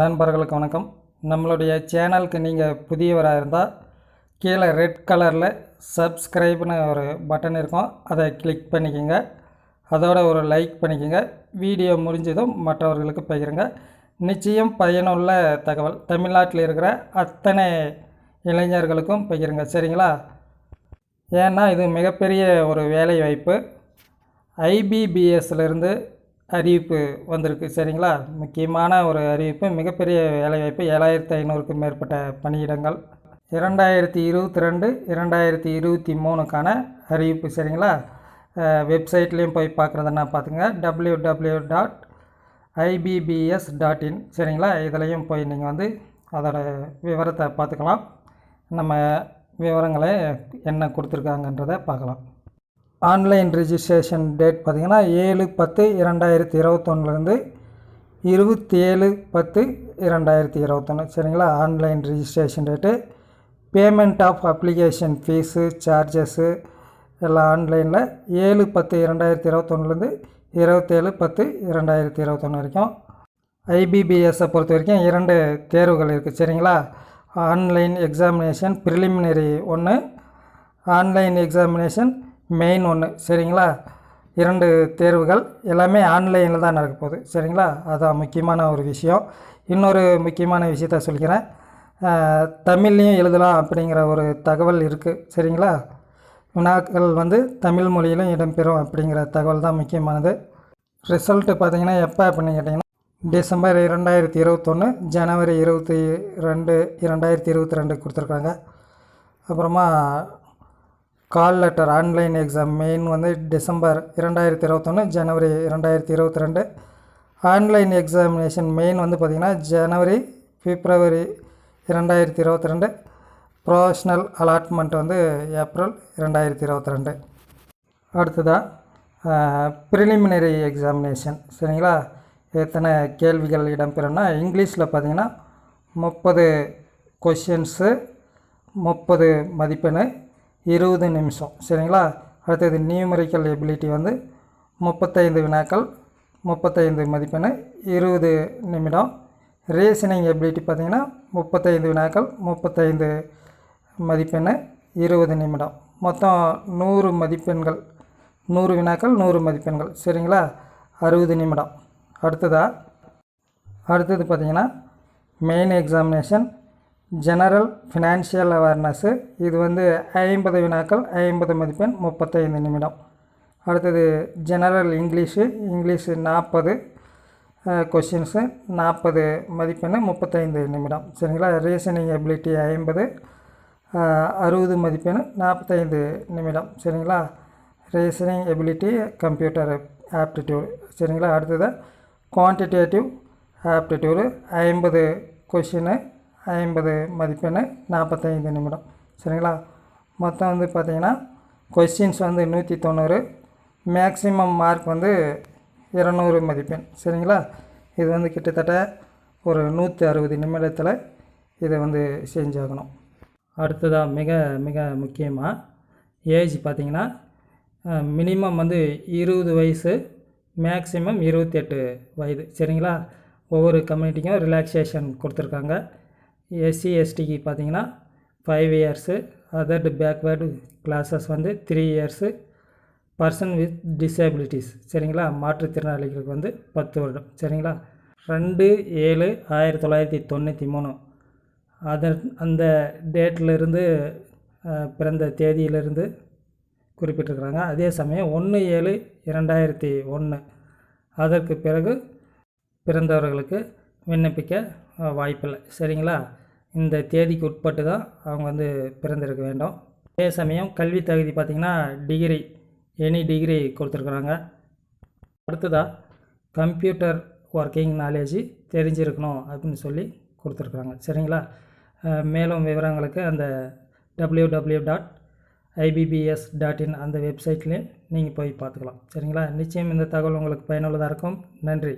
நண்பர்களுக்கு வணக்கம். நம்மளுடைய சேனலுக்கு நீங்கள் புதியவராக இருந்தால் கீழே ரெட் கலரில் சப்ஸ்கிரைப்னு ஒரு பட்டன் இருக்கும். அதை கிளிக் பண்ணிக்கோங்க. அதோட ஒரு லைக் பண்ணிக்கோங்க. வீடியோ முடிஞ்சதும் மற்றவர்களுக்கு பகிருங்க. நிச்சயம் பயனுள்ள தகவல். தமிழ்நாட்டில் இருக்கிற அத்தனை இளைஞர்களுக்கும் பகிருங்க. சரிங்களா? ஏன்னா இது மிகப்பெரிய ஒரு வேலை வாய்ப்பு ஐபிபிஎஸ்லேருந்து அறிவிப்பு வந்திருக்கு சரிங்களா? முக்கியமான ஒரு அறிவிப்பு மிகப்பெரிய வேலைவாய்ப்பு ஏழாயிரத்தி ஐநூறுக்கும் மேற்பட்ட பணியிடங்கள். இரண்டாயிரத்தி இருபத்தி ரெண்டு இரண்டாயிரத்தி இருபத்தி மூணுக்கான அறிவிப்பு சரிங்களா? வெப்சைட்லேயும் போய் பார்க்குறதுன்னா பார்த்துங்க W W dot IBPS dot in சரிங்களா? இதுலேயும் போய் நீங்கள் வந்து அதோட விவரத்தை பார்த்துக்கலாம் நம்ம விவரங்களை என்ன கொடுத்துருக்காங்கன்றதை பார்க்கலாம் ஆன்லைன் ரிஜிஸ்ட்ரேஷன் டேட் பார்த்திங்கன்னா ஏழு பத்து இரண்டாயிரத்தி இருபத்தொன்னுலேருந்து இருபத்தி ஏழு பத்து இரண்டாயிரத்தி இருபத்தொன்று சரிங்களா? Online registration date. Payment of application fees charges எல்லாம் ஆன்லைனில் ஏழு பத்து இரண்டாயிரத்தி இருபத்தொன்னுலேருந்து இருபத்தேழு பத்து இரண்டாயிரத்தி இருபத்தொன்று வரைக்கும். ஐபிபிஎஸ்ஸை பொறுத்த வரைக்கும் இரண்டு தேர்வுகள் இருக்குது சரிங்களா? ஆன்லைன் எக்ஸாமினேஷன் ப்ரிலிமினரி ஒன்று ஆன்லைன் எக்ஸாமினேஷன் மெயின் ஒன்று சரிங்களா? இரண்டு தேர்வுகள் எல்லாமே ஆன்லைனில் தான் நடக்க போகுது. சரிங்களா? அதான் முக்கியமான ஒரு விஷயம். இன்னொரு முக்கியமான விஷயத்த சொல்லிக்கிறேன் தமிழ்லேயும் எழுதலாம் அப்படிங்கிற ஒரு தகவல் இருக்குது சரிங்களா? வினாக்கள் வந்து தமிழ் மொழியிலும் இடம்பெறும் அப்படிங்கிற தகவல் தான் முக்கியமானது. ரிசல்ட்டு பார்த்தீங்கன்னா எப்போ அப்படின்னு கேட்டிங்கன்னா டிசம்பர் இரண்டாயிரத்தி இருபத்தொன்று ஜனவரி இருபத்தி ரெண்டு இரண்டாயிரத்தி இருபத்தி ரெண்டு கொடுத்துருக்காங்க. அப்புறமா call letter online exam main வந்து டிசம்பர் இரண்டாயிரத்தி இருபத்தொன்று ஜனவரி இரண்டாயிரத்தி இருபத்தி ரெண்டு ஆன்லைன் எக்ஸாமினேஷன் மெயின் வந்து பார்த்திங்கன்னா ஜனவரி பிப்ரவரி இரண்டாயிரத்தி இருபத்தி ரெண்டு ப்ரொஃபஷ்னல் அலாட்மெண்ட் வந்து ஏப்ரல் இரண்டாயிரத்தி இருபத்தி ரெண்டு அடுத்ததாக ப்ரிலிமினரி எக்ஸாமினேஷன். சரிங்களா? எத்தனை கேள்விகள் இடம்பெறும்னா இங்கிலீஷில் பார்த்திங்கன்னா முப்பது கொஷின்ஸு முப்பது மதிப்பெண் இருபது நிமிஷம். சரிங்களா? அடுத்தது நியூமரிக்கல் எபிலிட்டி வந்து முப்பத்தைந்து வினாக்கள் முப்பத்தைந்து மதிப்பெண் இருபது நிமிடம். ரீசனிங் எபிலிட்டி பார்த்திங்கன்னா முப்பத்தைந்து வினாக்கள் முப்பத்தைந்து மதிப்பெண் இருபது நிமிடம். மொத்தம் நூறு மதிப்பெண்கள் நூறு வினாக்கள் நூறு மதிப்பெண்கள். சரிங்களா? அறுபது நிமிடம். அடுத்ததாக அடுத்தது பார்த்திங்கன்னா main examination general financial awareness. இது வந்து ஐம்பது வினாக்கள் ஐம்பது மதிப்பெண் முப்பத்தைந்து நிமிடம். அடுத்தது ஜெனரல் இங்கிலீஷு இங்கிலீஷு நாற்பது கொஷின்ஸு நாற்பது மதிப்பெண் முப்பத்தைந்து நிமிடம். சரிங்களா? ரீசனிங் எபிலிட்டி ஐம்பது அறுபது மதிப்பெண் நாற்பத்தைந்து நிமிடம். சரிங்களா? Reasoning ability computer aptitude. சரிங்களா? அடுத்தது குவான்டிடேட்டிவ் ஆப்டிடியூடு ஐம்பது கொஷினு ஐம்பது மதிப்பெண் நாற்பத்தைந்து நிமிடம். சரிங்களா? மொத்தம் வந்து பார்த்திங்கன்னா கொஸ்டின்ஸ் வந்து நூற்றி தொண்ணூறு மேக்ஸிமம் மார்க் வந்து இரநூறு மதிப்பெண். சரிங்களா? இது வந்து கிட்டத்தட்ட ஒரு நூற்றி அறுபது நிமிடத்தில் இதை வந்து செஞ்சாகணும். அடுத்ததாக மிக மிக முக்கியமாக ஏஜ் பார்த்திங்கன்னா மினிமம் வந்து இருபது வயசு மேக்ஸிமம் இருபத்தெட்டு வயது. சரிங்களா? ஒவ்வொரு கம்யூனிட்டிக்கும் ரிலாக்ஸேஷன் கொடுத்துருக்காங்க. எஸ்சி எஸ்டிக்கு பார்த்தீங்கன்னா five years other backward classes வந்து three years person with disabilities சரிங்களா? மாற்றுத்திறனாளிகளுக்கு வந்து பத்து வருடம் சரிங்களா? ரெண்டு ஏழு ஆயிரத்தி தொள்ளாயிரத்தி தொண்ணூற்றி மூணு. அதர் அந்த டேட்டிலிருந்து பிறந்த தேதியிலிருந்து குறிப்பிட்டிருக்கிறாங்க. அதே சமயம் ஒன்று ஏழு இரண்டாயிரத்தி ஒன்று அதற்கு பிறகு பிறந்தவர்களுக்கு விண்ணப்பிக்க வாய்ப்பில்லை சரிங்களா? இந்த தேதிக்கு உட்பட்டு தான் அவங்க வந்து பிறந்திருக்க வேண்டும். அதே சமயம் கல்வி தகுதி பார்த்திங்கன்னா டிகிரி எனி டிகிரி கொடுத்துருக்குறாங்க. அடுத்ததாக கம்ப்யூட்டர் ஒர்க்கிங் நாலேஜ் தெரிஞ்சிருக்கணும் அப்படின்னு சொல்லி கொடுத்துருக்குறாங்க. சரிங்களா? மேலும் விவரங்களுக்கு அந்த W W dot IBPS dot in அந்த வெப்சைட்லேயும் நீங்கள் போய் பார்த்துக்கலாம். சரிங்களா? நிச்சயம் இந்த தகவல் உங்களுக்கு பயனுள்ளதாக இருக்கும். நன்றி.